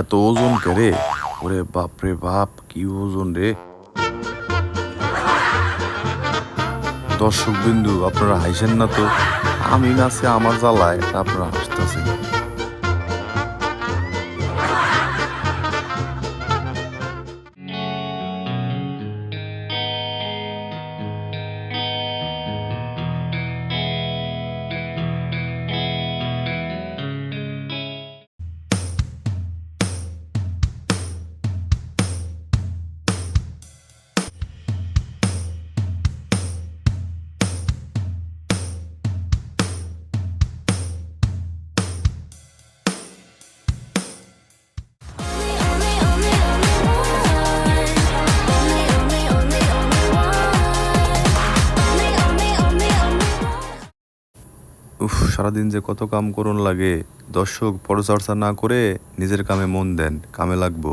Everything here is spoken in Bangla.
এত ওজন করে? ওরে বাপ রে বাপ, কি ওজন রে? দর্শক বিন্দু, আপনারা হাসেন না তো? আমি নাচে আমার জ্বালায়, আপনারা হাসতেছেন। উফ, সারাদিন যে কত কাম করুন লাগে। দর্শক পরচর্চা না করে নিজের কামে মন দেন, কামে লাগবো।